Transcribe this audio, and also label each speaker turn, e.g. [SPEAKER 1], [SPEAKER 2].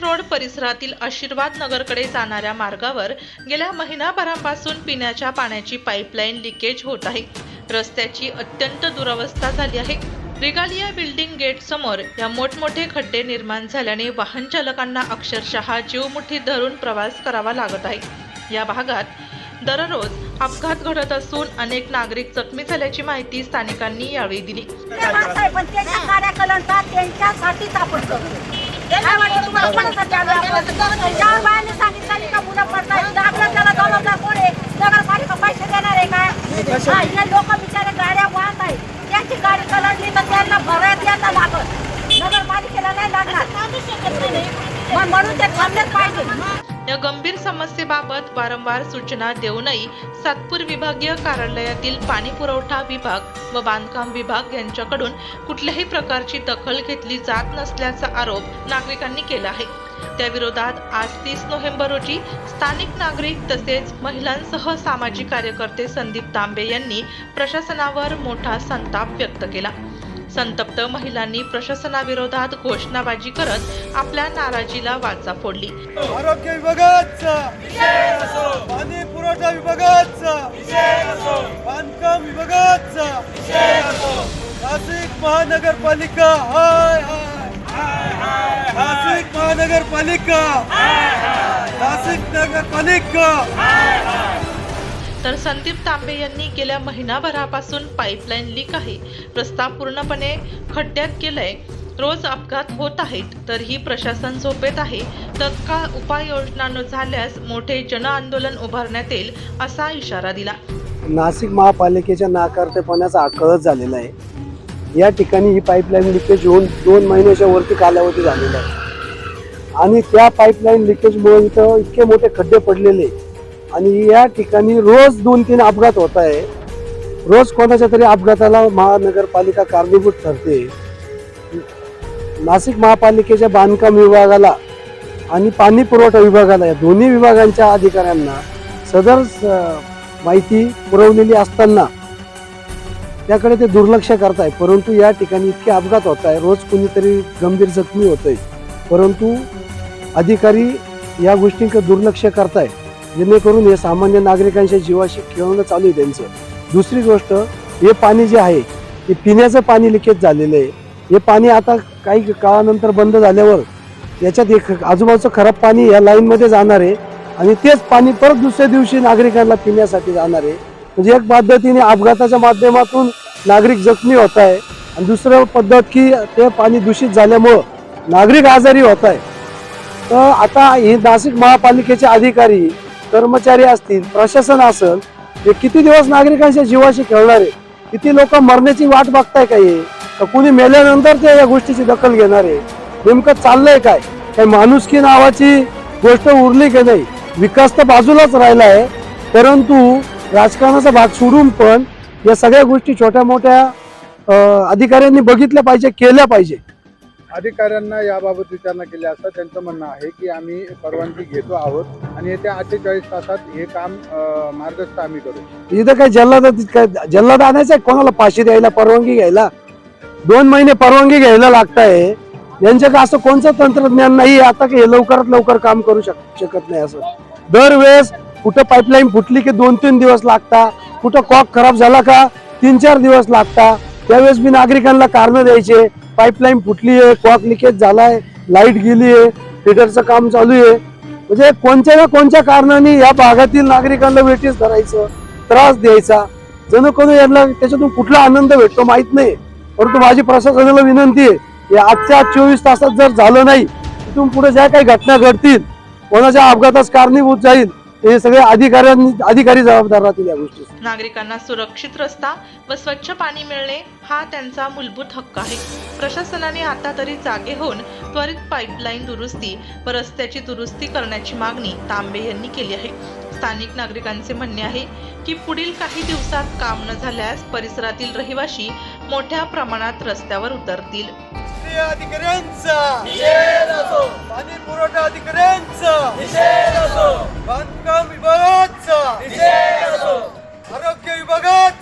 [SPEAKER 1] Road परिसरातील आशीर्वाद नगरकडे जाणाऱ्या मार्गावर गेल्या महिनाभरापासून पिण्याच्या पाण्याची पाईपलाईन लिकेज होत आहे. रस्त्याची अत्यंत दुरवस्था झाली आहे. रिगालिया बिल्डिंग गेट समोर या मोठमोठे खड्डे निर्माण झाल्याने वाहन चालकांना अक्षरशः जीवमुठी धरून प्रवास करावा लागत आहे. या भागात दररोज अपघात घडत असून अनेक नागरिक जखमी झाल्याची माहिती स्थानिकांनी यावेळी दिली.
[SPEAKER 2] त्यांच्यासाठीच आपण तुम्हाला? कोणासाठी आपण? सांगितलं का? मुलं त्याला जबाबदार कोण आहे? नगरपालिका पैसे देणार आहे का? हा, हे लोक बिचारे गाड्या वाहत आहेत. त्यांची गाडी कलंडली तर त्यांना भरायला यांना लागत नगरपालिकेला नाही लागणार. मग म्हणून ते थांबलेच पाहिजे.
[SPEAKER 1] या गंभीर समस्येबाबत वारंवार सूचना देऊनही सातपूर विभागीय कार्यालयातील पाणी पुरवठा विभाग व बांधकाम विभाग यांच्याकडून कुठल्याही प्रकारची दखल घेतली जात नसल्याचा आरोप नागरिकांनी केला आहे. त्याविरोधात आज तीस नोव्हेंबर रोजी स्थानिक नागरिक तसेच महिलांसह सामाजिक कार्यकर्ते संदीप तांबे यांनी प्रशासनावर मोठा संताप व्यक्त केला. संतप्त महिलांनी प्रशासनाविरोधात घोषणाबाजी करत आपल्या नाराजीला वाचा फोडली.
[SPEAKER 3] आरोग्य विभागाचा. पाणी पुरवठा विभागाचा. बांधकाम विभागाचा. नाशिक महानगरपालिका हाय हाय. नाशिक महानगरपालिका नाशिक नगरपालिका
[SPEAKER 1] तर संदीप तांबे यांनी गेल्या महिनाभरापासून पाईपलाईन लीक आहे. रस्ता पूर्णपणे खड्ड्यात गेलाय. रोज अपघात होत आहेत तरीही प्रशासन झोपेत आहे. तत्काळ उपाययोजना न झाल्यास मोठे जनआंदोलन उभारण्यात येईल असा इशारा दिला.
[SPEAKER 4] नाशिक महापालिकेच्या नाकारतेपणाचा हा झालेला आहे. या ठिकाणी ही पाईपलाईन लिकेज होऊन दोन महिन्याच्या वरती कालावधी झालेला आहे. आणि त्या पाईपलाईन लिकेजमुळे इथं इतके मोठे खड्डे पडलेले आणि या ठिकाणी रोज दोन तीन अपघात होत आहे. रोज कोणाच्या तरी अपघाताला महानगरपालिका कारणीभूत ठरते. नाशिक महापालिकेच्या बांधकाम विभागाला आणि पाणी पुरवठा विभागाला या दोन्ही विभागांच्या अधिकाऱ्यांना सदर माहिती पुरवलेली असताना त्याकडे ते दुर्लक्ष करत आहे परंतु या ठिकाणी इतके अपघात होत आहे. रोज कुणीतरी गंभीर जखमी होत आहे परंतु अधिकारी या गोष्टींकडे दुर्लक्ष करत आहे जेणेकरून हे सामान्य नागरिकांच्या जीवाशी खेळणं चालू आहे त्यांचं. दुसरी गोष्ट हे पाणी जे आहे ते पिण्याचं पाणी लिकेज झालेलं आहे. हे पाणी आता काही काळानंतर बंद झाल्यावर याच्यात एक आजूबाजूचं खराब पाणी या लाईनमध्ये जाणार आहे आणि तेच पाणी परत दुसऱ्या दिवशी नागरिकांना पिण्यासाठी जाणार आहे. म्हणजे एक पद्धतीने अपघाताच्या माध्यमातून नागरिक जखमी होत आहे आणि दुसरं पद्धत की ते पाणी दूषित झाल्यामुळं नागरिक आजारी होत आहे. तर आता हे नाशिक महापालिकेचे अधिकारी कर्मचारी असतील प्रशासन असेल हे किती दिवस नागरिकांच्या जीवाशी खेळणार आहे? किती लोक मरण्याची वाट बघताय का हे? तर कुणी मेल्यानंतर ते या गोष्टीची दखल घेणार आहे? नेमकं चाललंय काय? काही माणुसकी नावाची गोष्ट उरली की नाही? विकास तर बाजूलाच राहिला आहे परंतु राजकारणाचा भाग सोडून पण या सगळ्या गोष्टी छोट्या मोठ्या अधिकाऱ्यांनी बघितल्या पाहिजे केल्या पाहिजे.
[SPEAKER 5] अधिकाऱ्यांना याबाबत विचारणा केली असता त्यांचं म्हणणं आहे की आम्ही परवानगी घेतो आहोत आणि येत्या अठ्ठेचाळीस तासात हे काम अं, मार्गस्थ आम्ही करू.
[SPEAKER 4] इथं काय जल्लाद काय जल्लाद आणायचं आहे? कोणाला पाशी द्यायला परवानगी घ्यायला? दोन महिने परवानगी घ्यायला लागताय. यांच्याकडे असं कोणतं तंत्रज्ञान नाही आता की हे लवकरात लवकर काम करू शक शकत नाही असं. दरवेळेस कुठं पाईपलाईन फुटली की दोन तीन दिवस लागता? कुठं कॉक खराब झाला का? तीन चार दिवस लागता? त्यावेळेस मी नागरिकांना कारण द्यायचे. पाईपलाईन फुटली आहे कॉक लिकेज झालाय लाइट गेली आहे फिटरचं काम चालू आहे म्हणजे कोणत्या ना कोणत्या कारणाने या भागातील नागरिकांना वेटीस धरायचं त्रास द्यायचा. जण कोणी यांना त्याच्यातून कुठला आनंद भेटतो माहीत नाही. परंतु माझी प्रशासनाला विनंती आहे की आजच्या चोवीस तासात जर झालं नाही तिथून पुढे ज्या काही घटना घडतील कोणाच्या अपघातास कारणीभूत जाईल हे सगळे अधिकाऱ्यांनी अधिकारी जबाबदार राहतील या गोष्टी
[SPEAKER 1] नागरिकांना सुरक्षित रस्ता व स्वच्छ पाणी मिळणे हा त्यांचा मूलभूत हक्क आहे. प्रशासनाने आता तरी जागे होऊन त्वरित पाईपलाईन दुरुस्ती व रस्त्याची दुरुस्ती करण्याची मागणी तांबे यांनी केली आहे. स्थानिक नागरिकांचे म्हणणे आहे की पुढील काही दिवसात काम न झाल्यास परिसरातील रहिवाशी मोठ्या प्रमाणात रस्त्यावर उतरतील.
[SPEAKER 3] अधिकाऱ्यांचा. पाणी पुरवठा अधिकाऱ्यांचा. बांधकाम विभागाचा. आरोग्य विभागाचा